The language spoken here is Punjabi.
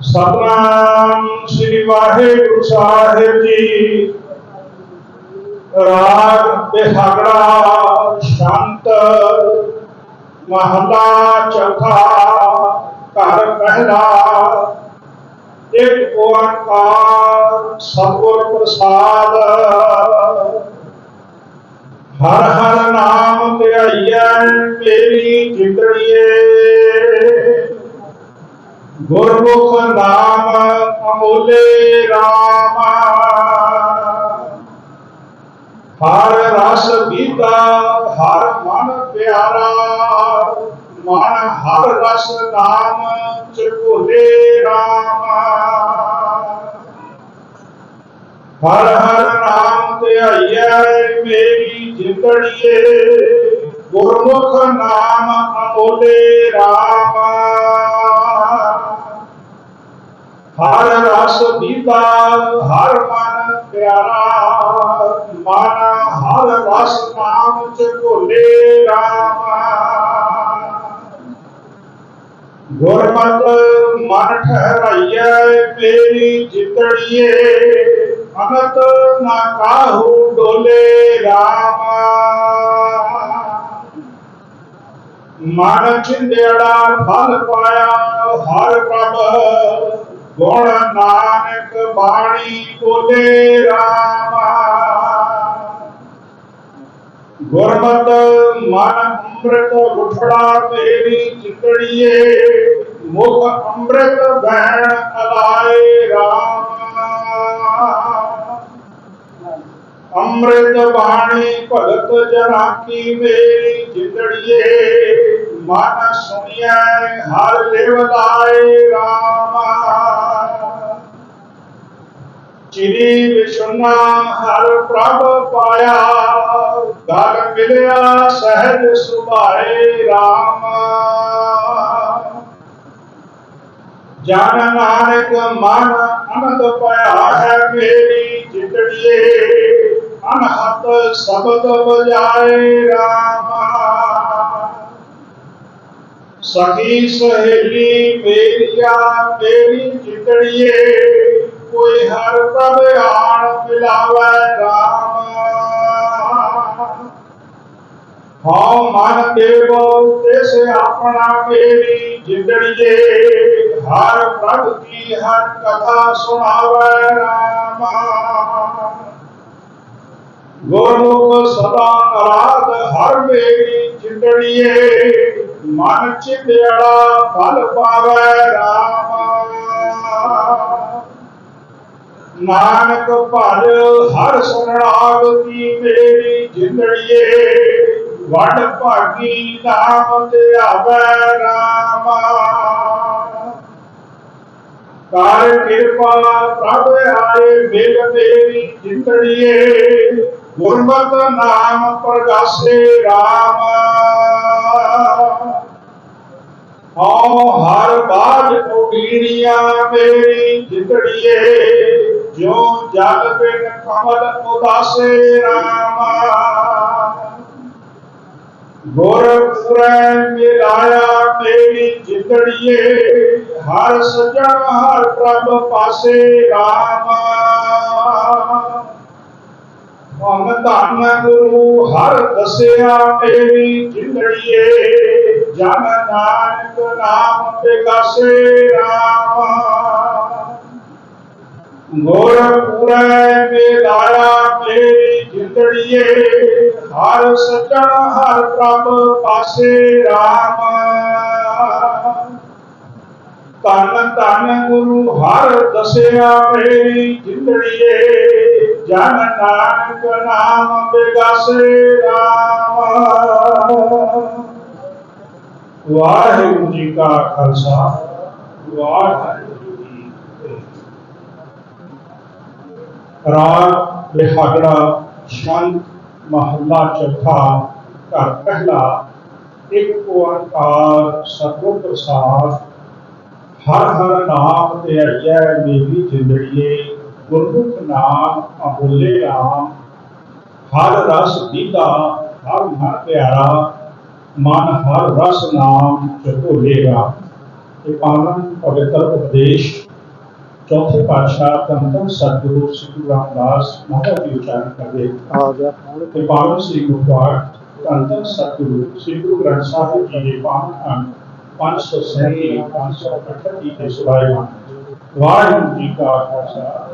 ਸਤਨਾਮ ਸ੍ਰੀ ਵਾਹਿਗੁਰੂ ਸਾਹਿਬ ਜੀ। ਰਾਗ ਬਿਹਾਗੜਾ ਸ਼ਾਂਤ, ਮਹਲਾ ਚੌਥਾ, ਘਰ ਪਹਿਲਾ। ਇੱਕ ਓੰਕਾਰ ਸਤਿਗੁਰ ਪ੍ਰਸਾਦ ਹਰ ਹਰ ਨਾਮ ਧਿਆਈਐ ਮੇਰੀ ਜਿੰਦੜੀਏ। ਗੁਰਮੁਖ ਨਾਮ ਅਮੋਲੇ ਰਾਮ। ਹਰ ਰਸ ਪੀਤਾ, ਹਰ ਮਨ ਪਿਆਰਾ। ਮਨ ਹਰ ਰਸ ਨਾਮ ਚਿਰਭੋਲੇ ਰਾਮ। ਹਰ ਹਰ ਨਾਮ ਧਿਆਈਐ, ਮੇਰੀ ਜਿੰਦੜੀਏ। ਗੁਰਮੁਖ ਨਾਮ ਅਮੋਲੇ ਰਾਮ। दीपा हर मन प्यारा, माना हर वस नाम से बोले गुरमत मन ठहराइए जितड़िए चितड़िए अनत ना काहू डोले राम। मन छिंदेड़ा फल पाया, हर गुण नानक बाणी बोले रामा। गुरमत मन अमृत तेरी मुख अमृत बहन अलाए अमृत वाणी भगत जना की मेरी मन सुनिए, हर लिवलाए राम। श्री हर प्रभ पाया घर मिलया सहज सुभाए राम। जन नानक मन अनंत पाया है मेरी चितड़िए अनहत शब्द बजाए राम। सखी सहेली मेरिया मेरी चितड़िए ਕੋਈ ਹਰ ਪ੍ਰਭ ਆਣ ਮਿਲਾਵੇ ਰਾਮ। ਹਉ ਮਨ ਦੇਵੋ ਤਿਸ ਆਪਣਾ ਮੇਰੀ ਜਿੰਦੜੀਏ ਹਰ ਪ੍ਰਭ ਕੀ ਹਰ ਕਥਾ ਸੁਣਾਵੇ ਰਾਮ। ਗੁਰਮੁਖ ਸਦਾ ਅਰਾਧ ਹਰ ਮੇਰੀ ਜਿੰਦੜੀਏ। ਮਨ ਚਿੰਦੜਾ ਫਲ ਪਾਵੇ ਰਾਮ। ਨਾਨਕ ਭਜ ਹਰ ਸੁਣਾਗ ਕੀ ਮੇਰੀ ਜਿੰਦੜੀਏ। ਵਡ ਭਾਗੀ ਨਾਮ ਤੇ ਆਵੇ ਰਾਮ। ਕਰ ਕਿਰਪਾ ਪ੍ਰਭ ਆਏ ਮਿਲ ਮੇਰੀ ਜਿੰਦੜੀਏ। ਗੁਰਮਤਿ ਨਾਮ ਪ੍ਰਗਾਸੇ ਰਾਮ। ਹਉ ਹਰ ਬਾਜ ਉਡੀੜੀਆਂ ਮੇਰੀ ਜਿੰਦੜੀਏ। जो जल बिन कमल उदासे रामा। गोरखपुरै मिलाया मेरी चितड़िए हर सजन हर प्रभ पासे रामा। धन गुरु हर दसिया मेरी चितड़िए जन नानक नाम बिकासे रामा। ਗੁਰ ਪੁਰੈ ਮਿਲਾਇਆ ਜਿੰਦੜੀਏ, ਹਰ ਸਜਣ ਹਰ ਪ੍ਰਭ ਪਾਸੇ ਰਾਮ। ਧੰਨ ਧੰਨ ਗੁਰੂ ਹਰ ਦਸਿਆ ਮੇਰੀ ਜਿੰਦੜੀਏ, ਜਨ ਨਾਨਕ ਨਾਮ ਬਿਗਾਸੇ ਰਾਮ। ਵਾਹਿਗੁਰੂ ਜੀ ਕਾ ਖਾਲਸਾ, ਵਾਹਿਗੁਰੂ करार लिहागड़ा शांत महला चौथा का पहला एक ओंकार सतगुर प्रसाद हर हर नाम ते अजय मेरी जिंदड़िए गुरमुख नाम अमूल्य राम। हर रस दीदा हर हर प्यारा, मन हर रस नाम चकोलेगा ये पावन पवित्र उपदेश। ਚੌਥੇ ਪਾਤਸ਼ਾਹ ਧੰਨ ਸਤਿਗੁਰੂ ਸ੍ਰੀ ਗੁਰੂ ਰਾਮਦਾਸ ਮਹਾਰਾਜ ਦੀ ਉਚਾਰਨ ਕਰਦੇ ਆ ਗਿਆ ਤੇ ਪਾਵਨ ਸ੍ਰੀ ਗੁਰਦੁਆਰਾ ਧੰਨ ਸਤਿਗੁਰੂ ਸ੍ਰੀ ਗੁਰੂ ਗ੍ਰੰਥ ਸਾਹਿਬ ਜੀ ਦੇ ਪਾਵਨ ਅੰਗ 537 538 ਦੇ ਸੁਭਾਇਮਾਨ ਵਾਹਿਗੁਰੂ ਜੀ ਕਾ ਖਾਲਸਾ।